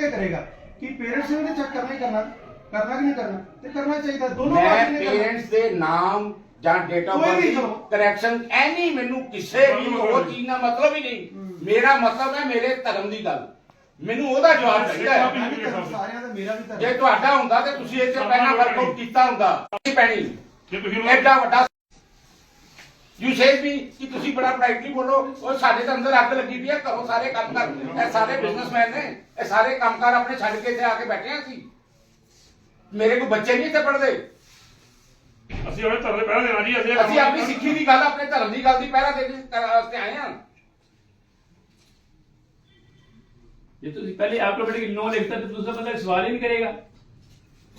ਕਰੇਗਾ ਕਿ ਪੇਰੈਂਟਸ ਨੇ ਚੈੱਕ ਕਰਨਾ ਹੀ ਕਰਨਾ ਕਰਨਾ ਕਿ ਨਹੀਂ ਕਰਨਾ? ਤੇ ਕਰਨਾ ਚਾਹੀਦਾ ਦੋਨੋਂ ਮੈਂ ਪਾਰਟੀ ਕਰਨਾ? ਪੇਰੈਂਟਸ ਦੇ ਨਾਮ ਜਾਂ date of birth correction any ਮੈਨੂੰ ਕਿਸੇ ਵੀ ਉਹ ਚੀਜ਼ ਦਾ ਮਤਲਬ ਹੀ ਨਹੀਂ। ਮੇਰਾ ਮਤਲਬ ਹੈ ਮੇਰੇ ਧਰਮ ਦੀ ਗੱਲ। ਮੈਨੂੰ ਉਹਦਾ ਜਵਾਬ ਚਾਹੀਦਾ ਹੈ। ਜੇ ਤੁਹਾਡਾ ਹੁੰਦਾ ਤੇ ਤੁਸੀਂ ਇਸ ਤੋਂ ਪਹਿਲਾਂ ਵਰਕਆਊਟ ਕੀਤਾ ਹੁੰਦਾ। ਨਹੀਂ ਪੈਣੀ। ਜੇ ਤੁਸੀਂ ਉਹਨਾਂ ਵੱਡਾ ਯੂ ਸੇਡ ਵੀ ਕਿ ਤੁਸੀਂ ਬੜਾ ਪ੍ਰਾਈਵੇਟਲੀ ਬੋਲੋ ਉਹ ਸਾਡੇ ਤਾਂ ਅੰਦਰ ਅੱਗ ਲੱਗੀ ਪਈ ਆ ਘਰੋਂ ਸਾਰੇ ਕੰਮ ਕਰ। ਇਹ ਸਾਰੇ ਬਿਜ਼ਨਸਮੈਨ ਨੇ ਇਹ ਸਾਰੇ ਕੰਮਕਾਰ ਆਪਣੇ ਛੱਡ ਕੇ ਇੱਥੇ ਆ ਕੇ ਬੈਠੇ ਆ ਸੀ ਮੇਰੇ ਕੋ ਬੱਚੇ ਨਹੀਂ ਇੱਥੇ ਪੜਦੇ ਅਸੀਂ ਉਹਦੇ ਧਰਮ ਦੇ ਪਹਿਰਾ ਦੇਣਾ ਜੀ ਅਸੀਂ ਅਸੀਂ ਆਪਣੀ ਸਿੱਖੀ ਦੀ ਗੱਲ ਆਪਣੇ ਧਰਮ ਦੀ ਗੱਲ ਦੀ ਪਹਿਰਾ ਦੇਣ ਵਾਸਤੇ ਆਏ ਆ ਜੇ ਤੁਸੀਂ ਪਹਿਲੇ ਆਟੋਮੈਟਿਕ ਨੋ ਲਿਖਤਾ ਤਾਂ ਦੂਸਰਾ ਬੰਦਾ ਸਵਾਲ ਹੀ ਨਹੀਂ ਕਰੇਗਾ।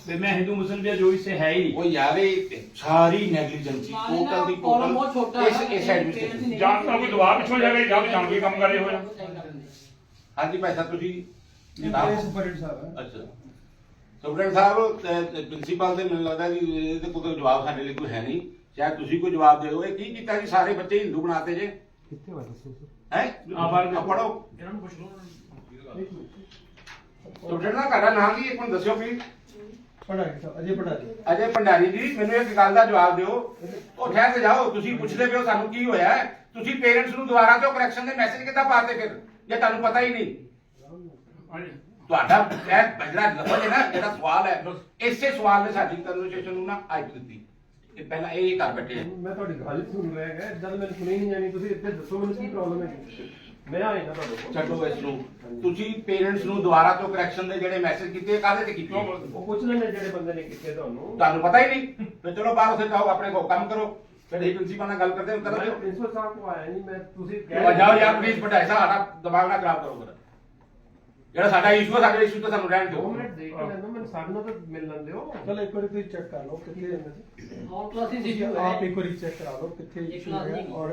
फिर मैं हिंदू मुस्लिम या जो इससे है ही नहीं ਉਹ ਯਾਰ ਇਹ ਸਾਰੀ ਨੈਗਲੀਜੈਂਸੀ ਮਾਨੇ ਟੋਟਲ ਦੀ ਨਾ ਕਾਲਮ ਬਹੁਤ ਛੋਟਾ ਟੋਟਲ ਹੈ ਇਸ ਇਸ ਐਡਮਿਨਿਸਟ੍ਰੇਸ਼ਨ ਜਾਂ ਤਾਂ ਕੋਈ ਦਬਾਅ ਪਿੱਛੋਂ ਜਾਏਗਾ ਜਾਂ ਜਾਣ ਕੇ ਕੰਮ ਕਰ ਰਹੇ ਹੋਇਆ ਹਾਂਜੀ ਭਾਈ ਸਾਹਿਬ ਤੁਸੀਂ ਮੇਰੇ ਸੁਪਰਡੈਂਟ ਸਾਹਿਬ ਹੈ ਅੱਛਾ ਸੁਪਰਡੈਂਟ ਸਾਹਿਬ ਪ੍ਰਿੰਸੀਪਲ ਦੇ ਮੈਨੂੰ ਲੱਗਦਾ ਕਿ ਇਹਦੇ ਕੋਲ ਕੋਈ ਜਵਾਬ ਸਾਡੇ ਲਈ ਕੋਈ ਹੈ ਨਹੀਂ ਸ਼ਾਇਦ ਤੁਸੀਂ ਕੋਈ ਜਵਾਬ ਦਿਓ ਇਹ ਕੀ ਕੀਤਾ ਜੀ ਸਾਰੇ ਬੱਚੇ ਹਿੰਦੂ ਬਣਾਤੇ ਜੇ ਕਿੱਥੇ ਵਾ ਦੱਸੋ ਹੈ ਆ ਬਾਹਰ ਆ ਪੜੋ ਇਹਨਾਂ ਨੂੰ ਪੁੱਛ ਲਓ ਸੁਪਰਡੈਂਟ ਦਾ ਤੁਹਾਡਾ ਨਾਮ ਕੀ ਹੈ ਇੱਕ ਮਿੰਟ ਦੱਸਿਓ ਪਲੀਜ਼ ਪੜਾ ਸਾਹਿਬ ਅਜੇ ਪੜਾ ਜੀ ਅਜੇ ਭੰਡਾਰੀ ਜੀ ਮੈਨੂੰ ਇੱਕ ਗੱਲ ਦਾ ਜਵਾਬ ਦਿਓ। ਉਹ ਠਹਿਰ ਕੇ ਜਾਓ ਤੁਸੀਂ ਪੁੱਛਦੇ ਪਿਓ ਸਾਨੂੰ ਕੀ ਹੋਇਆ ਹੈ? ਤੁਸੀਂ ਪੇਰੈਂਟਸ ਨੂੰ ਦੁਬਾਰਾ ਤੋਂ ਕਰੈਕਸ਼ਨ ਦੇ ਮੈਸੇਜ ਕਿੱਦਾਂ ਪਾਤੇ ਫਿਰ? ਜੇ ਤੁਹਾਨੂੰ ਪਤਾ ਹੀ ਨਹੀਂ। ਤੁਹਾਡਾ ਇਹ ਬਜਰਾ ਲਫ਼ਜ਼ ਹੈ ਨਾ ਜਿਹੜਾ ਸਵਾਲ ਹੈ ਇਸੇ ਸਵਾਲ ਨੇ ਸਾਡੀ ਕਨਵਰਸੇਸ਼ਨ ਨੂੰ ਨਾ ਅੱਜ ਦਿੱਤੀ ਇਹ ਪਹਿਲਾਂ ਇਹ ਕਰ ਬੈਠੇ ਆ। ਮੈਂ ਤੁਹਾਡੀ ਗੱਲ ਹੀ ਸੁਣ ਰਿਹਾ ਹੈਗਾ ਇਦਾਂ ਮੈਨੂੰ ਸੁਣੀ ਨਹੀਂ ਜਾਣੀ। ਤੁਸੀਂ ਇੱਥੇ ਦੱਸੋ ਮੈਨੂੰ ਕੀ ਪ੍ਰੋਬਲਮ ਹੈ ਮੈਂ ਆਇਆ ਨਾ ਤੁਹਾਡੇ ਕੋਲ ਛੱਡੋ ਇਸ ਨੂੰ। ਤੁਸੀਂ ਪੇਰੈਂਟਸ ਨੂੰ ਦੁਬਾਰਾ ਤੋਂ ਕਰੈਕਸ਼ਨ ਦੇ ਜਿਹੜੇ ਮੈਸੇਜ ਕੀਤੇ ਕਾਹਦੇ ਤੇ ਕੀਤੇ? ਉਹ ਪੁੱਛ ਲੈਣੇ ਜਿਹੜੇ ਬੰਦੇ ਨੇ ਕੀਤੇ ਤੁਹਾਨੂੰ। ਤੁਹਾਨੂੰ ਪਤਾ ਹੀ ਨਹੀਂ। ਤੇ ਚਲੋ ਬਾਹਰ ਉੱਥੇ ਜਾਓ ਆਪਣੇ ਕੋ ਕੰਮ ਕਰੋ। ਫਿਰ ਇਹ ਪ੍ਰਿੰਸੀਪਲ ਨਾਲ ਗੱਲ ਕਰਦੇ ਹਾਂ ਮੈਂ ਕਰਦੇ ਪ੍ਰਿੰਸੀਪਲ ਸਾਹਿਬ ਕੋ ਆਇਆ ਨਹੀਂ ਮੈਂ ਤੁਸੀਂ ਹੋ ਜਾਓ ਯਾਰ ਪਲੀਜ਼ ਬਟਾਈ ਸਾਡਾ ਦਿਮਾਗ ਨਾ ਖਰਾਬ ਕਰੋ ਜਰਾ ਜਿਹੜਾ ਸਾਡਾ ਇਸ਼ੂ ਹੈ ਸਾਡੇ ਇਸ਼ੂ ਤੇ ਸਾਨੂੰ ਰਹਿਣ ਦਿਓ। 2 ਮਿੰਟ ਦੇਖ ਲੈਣਾ ਮੈਂ ਸਾਡੇ ਨਾਲ ਤਾਂ ਮਿਲ ਲੈਂਦੇ ਹੋ। ਚਲ ਇੱਕ ਵਾਰੀ ਤੁਸੀਂ ਚੈੱਕ ਕਰ ਲਓ ਕਿੱਥੇ ਹੋਰ ਕਲਾਸਿਸ ਇਸ਼ੂ ਹੈ। ਆਪ ਇੱਕ ਵਾਰੀ ਚੈੱਕ ਕਰਾ ਲਓ ਕਿੱਥੇ ਇਸ਼ੂ ਹੈ ਔਰ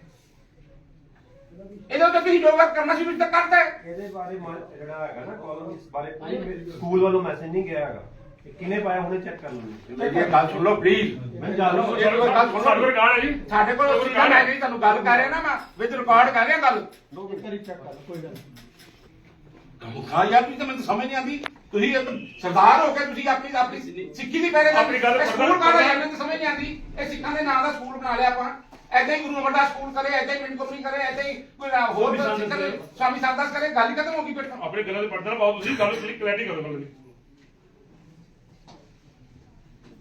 ਇਹਦੇ ਉੱਤੇ ਤੁਸੀਂ ਜੋ ਵਰਕ ਕਰਨਾ ਸੀ ਤੁਸੀਂ ਤਾਂ ਕਰਤਾ ਹੈ। ਇਹਦੇ ਬਾਰੇ ਮਾ- ਜਿਹੜਾ ਹੈਗਾ ਨਾ ਕਾਲਮ ਇਸ ਬਾਰੇ ਕੋਈ ਮੇਰੇ ਸਕੂਲ ਵੱਲੋਂ ਮੈਸੇਜ ਨਹੀਂ ਗਿਆ ਹੈਗਾ। ਕਿਹਨੇ ਪਾਇਆ ਹੁਣੇ ਚੈੱਕ ਕਰ ਲਓ ਮੇਰੀ ਇਹ ਗੱਲ ਸੁਣ ਲਓ ਪਲੀਜ਼ ਮੈਂ ਜਾ ਲਓ। ਇਹ ਕੋਈ ਗੱਲ ਸੁਣ ਸਾਡੇ ਕੋਲ ਲਓ ਰਿਕਾਰਡ ਹੈ ਜੀ। ਸਾਡੇ ਕੋਲ ਅਸੀਂ ਗੱਲ ਹੈ ਨਹੀਂ ਤੁਹਾਨੂੰ ਗੱਲ ਕਰ ਰਿਹਾ ਨਾ ਮੈਂ। ਵਿਦ ਰਿਕਾਰਡ ਕਰ ਰਿਹਾ ਗੱਲ। ਇੱਕ ਵਾਰੀ ਚੈੱਕ ਕਰ ਲਓ ਕੋਈ ਗੱਲ ਹਾਂ ਯਾਰ ਤੁਸੀਂ ਤਾਂ ਮੈਨੂੰ ਸਮਝ ਨਹੀਂ ਆਉਂਦੀ। ਤੁਸੀਂ ਇੱਕ ਸਰਦਾਰ ਹੋ ਕੇ ਤੁਸੀਂ ਆਪਣੀ ਆਪਣੀ ਸਿੱਖੀ ਦੀ ਪਹਿਰੇ ਆਪਣੀ ਗੱਲ ਸਕੂਲ ਕਾਹਦਾ ਹੈ। ਮੈਨੂੰ ਤਾਂ ਸਮਝ ਨਹੀਂ ਆਉਂਦੀ। ਇਹ ਸਿੱਖਾਂ ਦੇ ਨਾਂ ਦਾ ਸਕੂਲ ਬਣਾ ਲਿਆ ਆਪਾਂ। ਐਦਾਂ ਹੀ ਗੁਰੂ ਅਮਰਦਾਸ ਸਕੂਲ ਕਰੇ ਐਦਾਂ ਹੀ ਮਿੰਟ ਕੰਪਨੀ ਕਰੇ ਐਦਾਂ ਹੀ ਕੋਈ ਨਾ ਹੋਰ ਕਰੇ ਸਵਾਮੀ ਸਾਦਾਸ ਕਰੇ ਗੱਲ ਕਦਮ ਹੋ ਗਈ ਬੈਠਾ ਆਪਣੇ ਗੱਲਾਂ ਦੇ ਪੜਦਾ ਪਾਓ ਤੁਸੀਂ ਗੱਲ ਕਲਿੱਕ ਕਲੈਰਿਟੀ ਕਰੋ ਗੱਲ ਦੀ।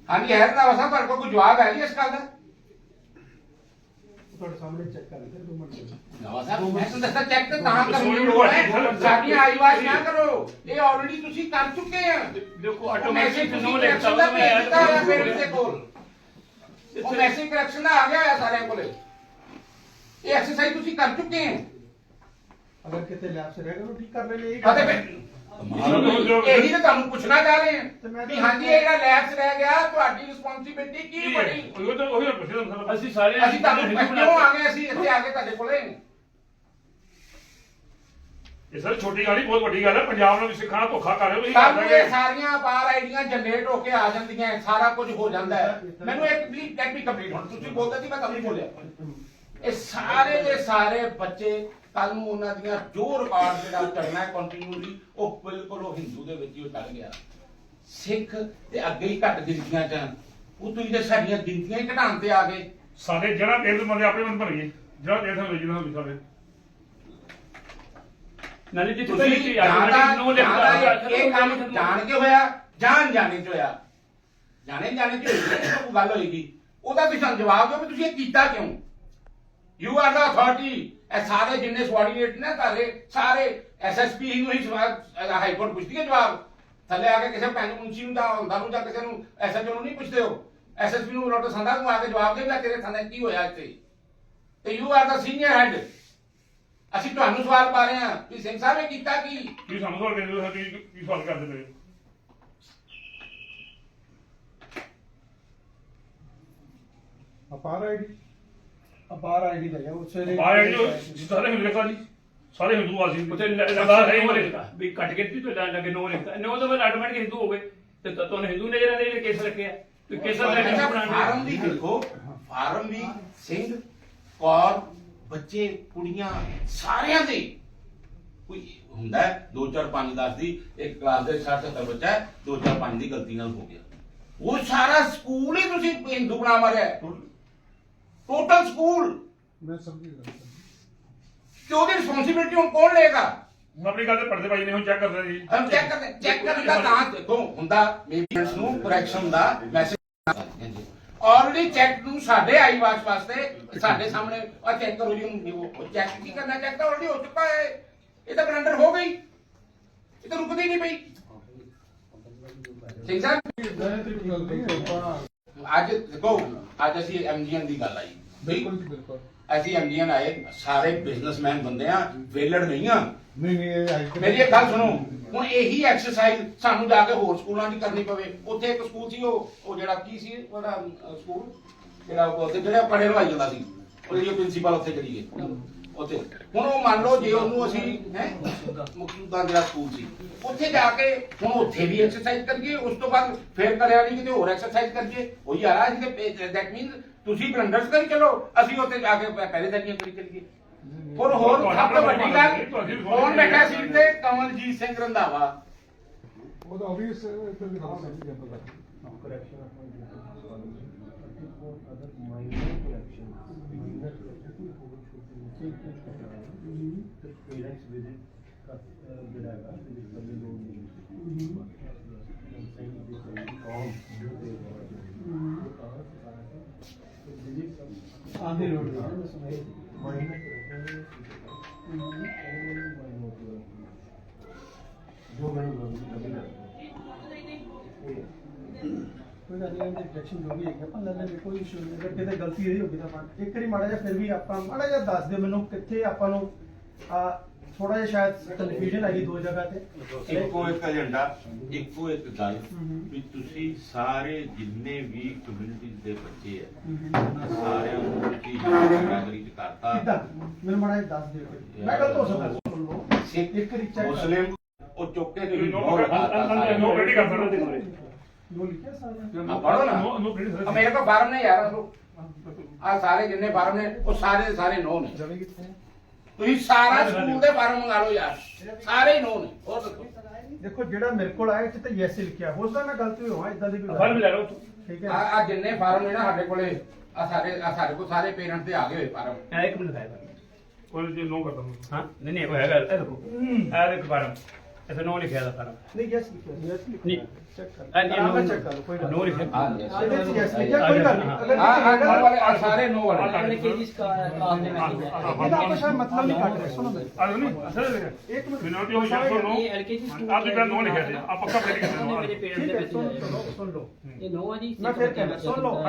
ਹਾਂਜੀ ਹੈ ਤਾਂ ਵਸਾ ਪਰ ਕੋਈ ਜਵਾਬ ਹੈ ਜੀ ਇਸ ਗੱਲ ਦਾ? ਤੁਹਾਡੇ ਸਾਹਮਣੇ ਚੈੱਕ ਕਰ ਲਿਆ ਦੋ ਮਿੰਟ ਨਵਾਂ ਸਾਹਿਬ ਮੈਂ ਤੁਹਾਨੂੰ ਦੱਸਦਾ ਚੈੱਕ ਤਾਂ ਤਾਂ ਕਰਨ ਦੀ ਲੋੜ ਹੈ। ਨਾ ਕਰੋ। ਇਹ ਆਲਰੇਡੀ ਤੁਸੀਂ ਕਰ ਚੁੱਕੇ ਆ। ਦੇਖੋ ਆਟੋਮੈਟਿਕ ਨੋ ਲਿਖਤਾ ਹੋਇਆ ਹੈ ਮੇਰੇ ਕੋਲ। ਉਹ ਮੈਸੇਜ ਕਰੈਕਸ਼ਨ ਦਾ ਆ ਗਿਆ ਹੋਇਆ ਸਾਰਿਆਂ ਕੋਲੇ। ਇਹ ਐਕਸਰਸਾਈਜ਼ ਤੁਸੀਂ ਕਰ ਚੁੱਕੇ ਆ ਅਗਰ ਕਿਤੇ ਲੈਪਸ ਰਹਿ ਗਿਆ ਤਾਂ ਠੀਕ ਕਰ ਲੈਣੇ ਇਹ ਅਤੇ ਫਿਰ ਇਹੀ ਤਾਂ ਤੁਹਾਨੂੰ ਪੁੱਛਣਾ ਚਾਹ ਰਹੇ ਹਾਂ ਕਿ ਹਾਂਜੀ ਇਹ ਜਿਹੜਾ ਲੈਪਸ ਰਹਿ ਗਿਆ ਤੁਹਾਡੀ ਰਿਸਪੌਂਸਿਬਿਲਟੀ ਕੀ ਬਣੀ? ਉਹ ਤਾਂ ਉਹੀ ਪੁੱਛਦਾ ਤੁਹਾਨੂੰ ਅਸੀਂ ਸਾਰੇ ਅਸੀਂ ਤੁਹਾਨੂੰ ਕਿਉਂ ਆ ਗਏ ਅਸੀਂ ਇੱਥੇ ਆ ਕੇ ਤੁਹਾਡੇ ਕੋਲੇ? ਇਹ ਸਰ ਛੋਟੀ ਗੱਲ ਨਹੀਂ ਬਹੁਤ ਵੱਡੀ ਗੱਲ ਹੈ ਪੰਜਾਬ ਨੂੰ ਸਿੱਖਾਂ ਨਾਲ ਧੋਖਾ ਕਰ ਰਹੇ ਹੋ ਤੁਸੀਂ ਨੂੰ ਇਹ ਸਾਰੀਆਂ ਬਾਰ ਆਈਡੀਆਂ ਜਨਰੇਟ ਹੋ ਕੇ ਆ ਜਾਂਦੀਆਂ ਹੈ, ਸਾਰਾ ਕੁਝ ਹੋ ਜਾਂਦਾ ਹੈ। ਮੈਨੂੰ ਇੱਕ ਪਲੀਜ਼ ਲੈਟ ਮੀ ਕੰਪਲੀਟ ਹੁਣ ਤੁਸੀਂ ਬੋਲਦੇ ਸੀ ਮੈਂ ਤੁਹਾਨੂੰ ਬੋਲਿਆ। ਇਹ ਸਾਰੇ ਦੇ ਸਾਰੇ ਬੱਚੇ ਕੱਲ ਨੂੰ ਉਹਨਾਂ ਦੀਆਂ ਜੋ ਰਿਕਾਰਡ ਜਿਹੜਾ ਚੜਨਾ ਹੈ ਕੰਟੀਨਿਊਲੀ ਉਹ ਬਿਲਕੁਲ ਉਹ ਹਿੰਦੂ ਦੇ ਵਿੱਚ ਹੀ ਉਹ ਗਿਆ। ਸਿੱਖ ਤੇ ਅੱਗੇ ਹੀ ਘੱਟ ਗਿਣਤੀਆਂ ਚ ਹਨ। ਉਹ ਤੁਸੀਂ ਤੇ ਸਾਡੀਆਂ ਗਿਣਤੀਆਂ ਹੀ ਘਟਾਉਣ ਤੇ ਆ ਗਏ। ਸਾਡੇ ਜਿਹੜਾ ਪੇਰ ਬੰਦੇ ਆਪਣੇ ਮਨ ਭਰ ਗਏ ਜਿਹੜਾ ਪੇਰ ਸਾਨੂੰ ਜਿਹਨਾਂ ਨੂੰ ਸਾਡੇ। ਨਾਲੇ ਜੀ ਤੁਸੀਂ ਇੱਕ ਆਰਗੂਮੈਂਟ ਨੂੰ ਲਿਖਦਾ ਇਹ ਕੰਮ ਜਾਣ ਕੇ ਹੋਇਆ ਜਾਣ ਜਾਣੇ ਚ ਹੋਇਆ। ਜਾਣੇ ਜਾਣੇ ਚ ਹੋਈ ਗੱਲ ਹੋਏਗੀ ਉਹਦਾ ਤੁਸੀਂ ਸਾਨੂੰ ਜਵਾਬ ਦਿਓ ਵੀ ਤੁਸੀਂ ਇਹ ਕੀਤਾ ਕਿਉਂ? ਯੂ ਆਰ ਦਾ ਅਥਾਰਟੀ ਇਹ ਸਾਰੇ ਜਿੰਨੇ ਸਵਾਰਡੀਨੇਟ ਨੇ ਸਾਰੇ ਸਾਰੇ ਐਸਐਸਪੀ ਨੂੰ ਹੀ ਸਵਾਲ ਹਾਈ ਕੋਰਟ ਪੁੱਛਦੀ ਹੈ ਜਵਾਬ। ਥੱਲੇ ਆ ਕੇ ਕਿਸੇ ਪੈਨ ਮੁੰਚੀ ਨੂੰ ਦਾ ਹੁੰਦਾ ਨੂੰ ਜਾਂ ਕਿਸੇ ਨੂੰ ਐਸਐਚਓ ਨੂੰ ਨਹੀਂ ਪੁੱਛਦੇ ਹੋ ਐਸਐਸਪੀ ਨੂੰ ਨੋਟਿਸ ਆਂਦਾ ਨੂੰ ਆ ਕੇ ਜਵਾਬ ਦੇ ਲੈ ਤੇਰੇ ਥਾਣੇ ਕੀ ਹੋਇਆ ਇੱਥੇ। ਤੇ ਯੂ ਆਰ ਦਾ ਸੀਨੀਅਰ ਹੈਡ ਅਸੀਂ ਤੁਹਾਨੂੰ ਸਵਾਲ ਪਾ ਰਹੇ ਹਾਂ। ਵੀ ਸਿੰਘ ਸਾਹਿਬ ਨੇ ਕੀਤਾ ਕੀ? ਕੀ ਸਾਨੂੰ ਸਵਾਲ ਕਰਦੇ ਹੋ ਕੀ ਕੀ ਸਵਾਲ ਕਰਦੇ ਪਏ? ਅਪਾਰ ਆਈਡੀ ਅਪਾਰ ਆਈਡੀ ਦਾ ਹੈ ਉਸ ਵੇਲੇ ਆਇਆ ਜੀ ਸਾਰੇ ਹਿੰਦੂ ਲਿਖਾ ਜੀ ਸਾਰੇ ਹਿੰਦੂ ਵਾਸੀ। ਉੱਥੇ ਸਰਦਾਰ ਲਗਾ ਹੈ ਨਹੀਂ ਹੀ ਹੋ ਬੋਲੇ। ਲਿਖਤਾ ਵੀ ਕੱਟ ਕੇ ਤੀ ਤੋਂ ਲੱਗੇ ਨੋ ਲਿਖਤਾ ਨੋ ਤਾਂ ਮੈਂ ਆਟੋਮੈਟਿਕ ਹਿੰਦੂ ਹੋ ਗਏ। ਤੇ ਤਾਂ ਤੁਹਾਨੂੰ ਹਿੰਦੂ ਨਜ਼ਰ ਆਉਂਦੇ ਜਿਹੜੇ ਕੇਸ ਰੱਖਿਆ ਤੇ ਕੇਸਾਂ ਨਹੀਂ ਫਾਰਮ ਵੀ ਦੇਖੋ ਫਾਰਮ ਵੀ ਸਿੰਘ ਕੌਰ ਬੱਚੇ ਕੁੜੀਆਂ ਸਾਰਿਆਂ ਦੇ ਕੋਈ ਹੁੰਦਾ 2 4 5 10 ਦੀ ਇੱਕ ਕਲਾਸ ਦੇ 60 70 ਬੱਚਾ ਹੈ 2 4 5 ਦੀ ਗਲਤੀ ਨਾਲ ਹੋ ਗਿਆ। ਉਹ ਸਾਰਾ ਸਕੂਲ ਹੀ ਤੁਸੀਂ ਹਿੰਦੂ ਬਣਾ ਮਾਰਿਆ ਟੋਟਲ ਸਕੂਲ ਮੈਂ ਸਮਝ ਗਿਆ ਤੇ ਉਹਦੀ ਰਿਸਪੌਂਸਿਬਿਲਟੀ ਹੁਣ ਕੌਣ ਲਏਗਾ? ਹੁਣ ਆਪਣੀ ਗੱਲ ਤੇ ਪਰਦੇ ਭਾਈ ਨੇ ਹੁਣ ਚੈੱਕ ਕਰਦੇ ਜੀ। ਹਮ ਚੈੱਕ ਕਰਦੇ ਚੈੱਕ ਕਰਨ ਦਾ ਤਾਂ ਦੇਖੋ ਹੁੰਦਾ ਮੇਬੀਸ ਨੂੰ ਕਰੈਕਸ਼ਨ ਦਾ ਮੈਸੇਜ ਆਲਰੇਡੀ ਚੈੱਕ ਨੂੰ ਸਾਡੇ ਆਈ ਵਾਸ ਵਾਸਤੇ ਸਾਡੇ ਸਾਹਮਣੇ ਆ ਚੈੱਕ ਕਰੋ ਜੀ ਹੁਣ ਉਹ ਚੈੱਕ ਕੀ ਕਰਨਾ ਚੈੱਕ ਤਾਂ ਆਲਰੇਡੀ ਹੋ ਚੁੱਕਾ ਹੈ। ਇਹ ਤਾਂ ਬਲੰਡਰ ਹੋ ਗਈ। ਇਹ ਤਾਂ ਰੁਕਦੀ ਨਹੀਂ ਪਈ। ਸਿੰਘ ਸਾਹਿਬ ਅੱਜ ਦੇਖੋ ਅੱਜ ਅਸੀਂ ਐਮਜੀਐਨ ਦੀ ਗੱਲ ਆਈ। ਬਿਲਕੁਲ ਬਿਲਕੁਲ। ਅਸੀਂ ਐਮਜੀਐਨ ਆਏ ਸਾਰੇ ਬਿਜ਼ਨਸਮੈਨ ਬੰਦੇ ਆ ਵੇਲੜ ਨਹੀਂ ਆ। ਨਹੀਂ ਨਹੀਂ ਮੇਰੀ ਇੱਕ ਗੱਲ ਸੁਣੋ ਹੁਣ ਇਹੀ ਐਕਸਰਸਾਈਜ਼ ਸਾਨੂੰ ਜਾ ਕੇ ਹੋਰ ਸਕੂਲਾਂ 'ਚ ਕਰਨੀ ਪਵੇ। ਉੱਥੇ ਇੱਕ ਸਕੂਲ ਸੀ ਉਹ ਉਹ ਜਿਹੜਾ ਕੀ ਸੀ ਅਹ, ਸਕੂਲ ਜਿਹੜਾ ਉਹ ਉੱਥੇ ਜਿਹੜਾ ਪੜੇ ਲਵਾਈ ਜਾਂਦਾ ਸੀ। ਉਹ ਜਿਹੜੀ ਪ੍ਰਿੰਸੀਪਲ ਉੱਥੇ ਚਲੀ ਗਈ ਉੱਥੇ। ਹੁਣ ਉਹ ਮੰਨ ਲਓ ਜੇ ਉਹਨੂੰ ਅਸੀਂ ਹੈ ਮੁਕਤੂਦਾ ਜਿਹੜਾ ਸਕੂਲ ਸੀ ਉੱਥੇ ਜਾ ਕੇ ਹੁਣ ਉੱਥੇ ਵੀ ਐਕਸਰਸਾਈਜ਼ ਕਰੀਏ ਉਸ ਤੋਂ ਬਾਅਦ ਫੇਰ ਕਰਿਆ ਨਹੀਂ ਕਿਤੇ ਹੋਰ ਐਕਸਰਸਾਈਜ਼ ਕਰੀਏ। ਉਹ ਯਾਰ ਆ ਜਿਹਦੇ ਦੈਟ ਮੀਨਸ ਤੁਸੀਂ ਬਲੰਡਰਸ ਕਰੀ ਚਲੋ ਅਸੀਂ ਉੱਥੇ ਜਾ ਕੇ ਪਹਿਲੇ ਦਰੀਆਂ ਕਰੀ ਚੱਲੀਏ। ਹੋਰ ਹੋਰ ਸਭ ਤੋਂ ਵੱਡੀ ਗੱਲ ਕੌਣ ਬੈਠਾ ਸੀਟ ਤੇ ਕਮਲਜੀਤ ਸਿੰਘ ਰੰਧਾਵਾ ਉਹ ਤਾਂ ਆਬਵੀਅਸ uh, ਜਿਹੜਾ ਹੈਗਾ, visit ਕਰਨੇ ਲੋੜ ਨਹੀਂ ਹੁੰਦੀ। ਕੋਈ ਗੱਲ ਨਹੀਂ ਇਹਦੇ ਰਿਜੈਕਸ਼ਨ ਜੋ ਵੀ ਹੈਗਾ ਆਪਾਂ ਲੈ ਲੈਂਦੇ ਕੋਈ ਇਸ਼ੂ ਨਹੀਂ ਅਗਰ ਕਿਤੇ ਗਲਤੀ ਇਹਦੀ ਹੋਗੀ ਤਾਂ ਆਪਾਂ ਇੱਕ ਵਾਰੀ ਮਾੜਾ ਜਿਹਾ ਫਿਰ ਵੀ ਆਪਾਂ ਮਾੜਾ ਜਿਹਾ ਦੱਸ ਦਿਓ ਮੈਨੂੰ ਕਿੱਥੇ ਆਪਾਂ ਨੂੰ ਆ ਥੋੜਾ ਜਿਹਾ ਸ਼ਾਇਦ ਕਨਫਿਊਜ਼ਨ ਆਈ ਦੋ ਜਗ੍ਹਾ ਤੇ ਇੱਕੋ ਇੱਕ ਏਜੰਡਾ ਇੱਕੋ ਇੱਕ ਗੱਲ। ਵੀ ਤੁਸੀਂ ਸਾਰੇ ਜਿੰਨੇ ਵੀ ਕਮਿਊਨਿਟੀ ਦੇ ਬੱਚੇ ਆ। ਉਹਨਾਂ ਸਾਰਿਆਂ ਨੂੰ ਤੁਸੀਂ ਚ ਕਰਤਾ ਮੈਨੂੰ ਮਾੜਾ ਜਿਹਾ ਦੱਸ ਦਿਓ। ਮੈਂ ਗਲਤ ਹੋ ਸਕਦਾ ਸੁਣ ਲਓ ਸਿੱਖ ਇੱਕ ਵਾਰੀ ਚੈੱਕ ਮੁਸਲਿਮ ਉਹ ਚੁੱਕ ਕੇ ਤੁਸੀਂ ਨੋ ਬਹੁਤ ਨੋ ਕ੍ਰੈਡਿਟ ਕਰ ਸਕਦੇ ਕੋਲ ਆ ਸਾਰੇ ਜਿੰਨੇ ਫਾਰਮ ਨੇ ਉਹ ਸਾਰੇ ਦੇ ਸਾਰੇ ਨੋ ਨੇ। ਜਵੇ ਕਿੱਥੇ ਹੈ? ਤੁਸੀਂ ਸਾਰਾ ਸਕੂਲ ਦੇ ਫਾਰਮ ਮੰਗਾ ਲਓ ਯਾਰ। ਸਾਰੇ ਹੀ ਨੋ ਨੇ। ਹੋਰ ਦੱਸੋ। ਦੇਖੋ ਜਿਹੜਾ ਮੇਰੇ ਕੋਲ ਆਇਆ ਇੱਥੇ ਤਾਂ ਯੈਸ ਲਿਖਿਆ। ਹੋ ਸਕਦਾ ਮੈਂ ਗਲਤ ਵੀ ਹੋਵਾਂ ਇਦਾਂ ਦੀ ਕੋਈ ਫਲ ਲੈ ਲਓ ਠੀਕ ਆ ਹੈ ਆ ਜਿੰਨੇ ਫਾਰਮ ਨੇ ਨਾ ਸਾਡੇ ਕੋਲੇ ਆ ਸਾਡੇ ਆ ਸਾਡੇ ਕੋਲ ਸਾਰੇ ਪੇਰੈਂਟ ਦੇ ਆ ਗਏ ਹੋਏ ਫਾਰਮ ਇੱਕ ਮਿੰਟ ਖਾਇਆ ਕੋਈ ਜੇ ਨੋ ਕਰਦਾ ਹਾਂ? ਨਹੀਂ ਨਹੀਂ ਉਹ ਹੈਗਾ ਇਹ ਦੇਖੋ। ਇਹ ਦੇਖੋ ਫਾਰਮ ਇੱਥੇ ਨੋ ਲਿਖਿਆ ਦਾ ਫਾਰਮ ਨਹੀਂ ਯੈਸ ਲਿਖਿਆ ਯੈਸ ਨਹੀਂ ਚੈੱਕ ਕਰ ਇਹ ਨਹੀਂ ਆਰਾਮ ਨਾਲ ਨੋ ਚੈੱਕ ਕਰ ਲਓ ਕੋਈ ਗੱਲ ਨੋ ਲਿਖਿਆ ਆ ਇਹਦੇ ਚ ਯੈਸ ਲਿਖਿਆ ਕੋਈ ਗੱਲ ਨਹੀਂ ਅਗਰ ਆ ਆ ਲਿਖਿਆ ਨੋ ਹੋਏਗਾ- ਵਾਲੇ ਆ ਸਾਰੇ ਨੋ ਵਾਲੇ ਐਲਕੇਜੀ ਕਲਾਸ ਦੇ ਵਿੱਚ ਇਹਦਾ ਆਪਾਂ ਸ਼ਾਇਦ ਮਤਲਬ ਨਹੀਂ ਕੱਢ ਰਹੇ ਸੁਣੋ ਮੇਰੀ ਆ ਨਹੀਂ ਅਸਲ ਲਿਖਿਆ ਇੱਕ ਮਿੰਟ ਮਿਨੋਟੀ ਹੋ ਸ਼ਰਤ ਨੋ ਇਹ ਐਲਕੇਜੀ ਸਕੂਲ ਆਪ ਜਿਹੜਾ ਨੋ ਲਿਖਿਆ ਸੀ ਆ ਪੱਕਾ ਕ੍ਰੈਡਿਟ ਕਰਨਾ ਮੇਰੇ ਨੋ ਪੇਰੈਂਟਸ ਠੀਕ ਦੇ ਹੈ ਵਿੱਚ ਸੁਣ ਆਇਆ। ਸੁਣੋ ਸੁਣ ਲਓ ਇਹ ਨੋ ਆ ਜੀ ਮੈਂ ਫਿਰ ਸੁਣ ਲਓ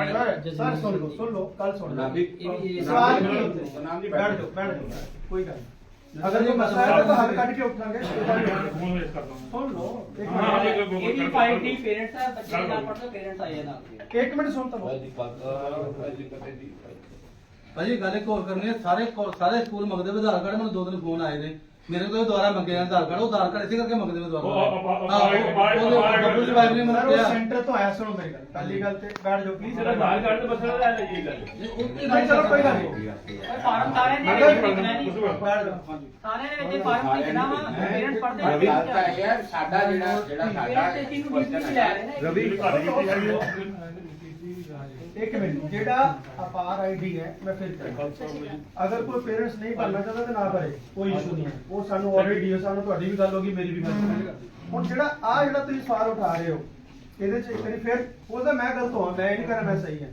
ਸਰ ਸੁਣ ਲਓ ਸੁਣ ਲਓ ਕੱਲ ਸੁਣ ਲਓ ਨਾਬੀ ਸਵਾਲ ਕੀ ਨਾਮ ਹੁੰਦੇ ਦੀ ਬੈਠ ਜਾਓ ਬੈਠ ਜਾਓ ਕੋਈ ਗੱਲ ਨਹੀਂ ਅਗਰ ਇਹ ਮਸਲਾ ਹੈ ਤਾਂ ਹੱਲ ਕੱਢ ਕੇ ਉਠਾਂਗੇ। ਹੁਣ ਵੇਸ ਕਰਦਾ ਸੁਣ ਲਓ ਹਾਂ, ਜੀ, ਕੋਈ- ਇਹ ਵੀ ਪਾਰਟੀ ਪੇਰੈਂਟਸ ਆ ਬੱਚੇ ਨਾਲ ਪੜ੍ਹਦੇ ਪੇਰੈਂਟਸ ਆਏ ਨਾਲ ਇੱਕ ਮਿੰਟ ਸੁਣ ਤਾਂ ਲਓ। ਭਾਜੀ ਗੱਲ ਇੱਕ ਹੋਰ ਕਰਨੀ ਹੈ। ਸਾਰੇ ਸਾਰੇ ਸਕੂਲ ਮੰਗਦੇ ਵੀ ਆਧਾਰ ਕਾਰਡ ਮੈਨੂੰ ਦੋ ਦਿਨ ਫੋਨ ਆਏ ਨੇ। ਮੇਰੇ ਕੋਲ ਦੁਬਾਰਾ ਮੰਗੇ ਨੇ ਆਧਾਰ ਕਾਰਡ ਉਹ ਆਧਾਰ ਕਾਰਡ ਇਸੇ ਕਰਕੇ ਮੰਗਦੇ ਹਾਂ, ਉਹ ਕਿਹਾ ਸੈਂਟਰ ਤੋਂ ਆਇਆ ਸੁਣੋ ਮੇਰੀ ਗੱਲ ਪਹਿਲੀ ਗੱਲ ਤੇ ਬੈਠ ਜਾਓ ਪਲੀਜ਼ ਜਿਹੜਾ ਆਧਾਰ ਕਾਰਡ ਤੇ ਬਸਣਾ ਲੈ ਲੈ ਜੀ ਗੱਲ। ਨਹੀਂ ਚਲੋ ਕੋਈ ਗੱਲ ਨਹੀਂ। ਫਾਰਮ ਸਾਰਿਆਂ ਨੇ ਬੈਠ ਜਾਓ। ਹਾਂਜੀ। ਸਾਰਿਆਂ ਨੇ ਵਿੱਚ ਫਾਰਮ ਲਿਖਣਾ ਵਾ ਪੇਰੈਂਟਸ ਪੜ੍ਹਦੇ ਰਵੀ ਹੈ ਸਾਡਾ ਜਿਹੜਾ ਜਿਹੜਾ ਸਾਡਾ ਪੇਰੈਂਟਸ ਇਸ ਚੀਜ਼ ਨੂੰ ਡਿਊਟੀ ਲੈ ਰਹੇ ਨੇ। ਰਵੀ ਤੁਹਾਡੀ ਕੀਤੀ ਹੈਗੀ ਇੱਕ ਮਿੰਟ ਜਿਹੜਾ ਅਪਾਰ ਆਈਡੀ ਹੈ ਮੈਂ ਫਿਰ ਕਰਾਂਗਾ ਅਗਰ ਕੋਈ ਪੇਰੈਂਟਸ ਨਹੀਂ ਭਰਨਾ ਚਾਹੁੰਦਾ ਤਾਂ ਨਾ ਭਰੇ ਕੋਈ ਇਸ਼ੂ ਨਹੀਂ ਉਹ ਸਾਨੂੰ ਆਲਰੇਡੀ ਸਾਨੂੰ ਤੁਹਾਡੀ ਵੀ ਗੱਲ ਹੋ ਗਈ ਮੇਰੀ ਵੀ ਗੱਲ ਹੋ ਗਈ। ਹੁਣ ਜਿਹੜਾ ਆ ਜਿਹੜਾ ਤੁਸੀਂ ਸਵਾਲ ਉਠਾ ਰਹੇ ਹੋ ਇਹਦੇ ਚ ਇੱਕ ਵਾਰੀ ਫਿਰ ਉਹਦਾ ਮੈਂ ਗਲਤ ਹਾਂ ਮੈਂ ਇਹ ਨਹੀਂ ਕਰਾਂ ਮੈਂ ਸਹੀ ਹਾਂ।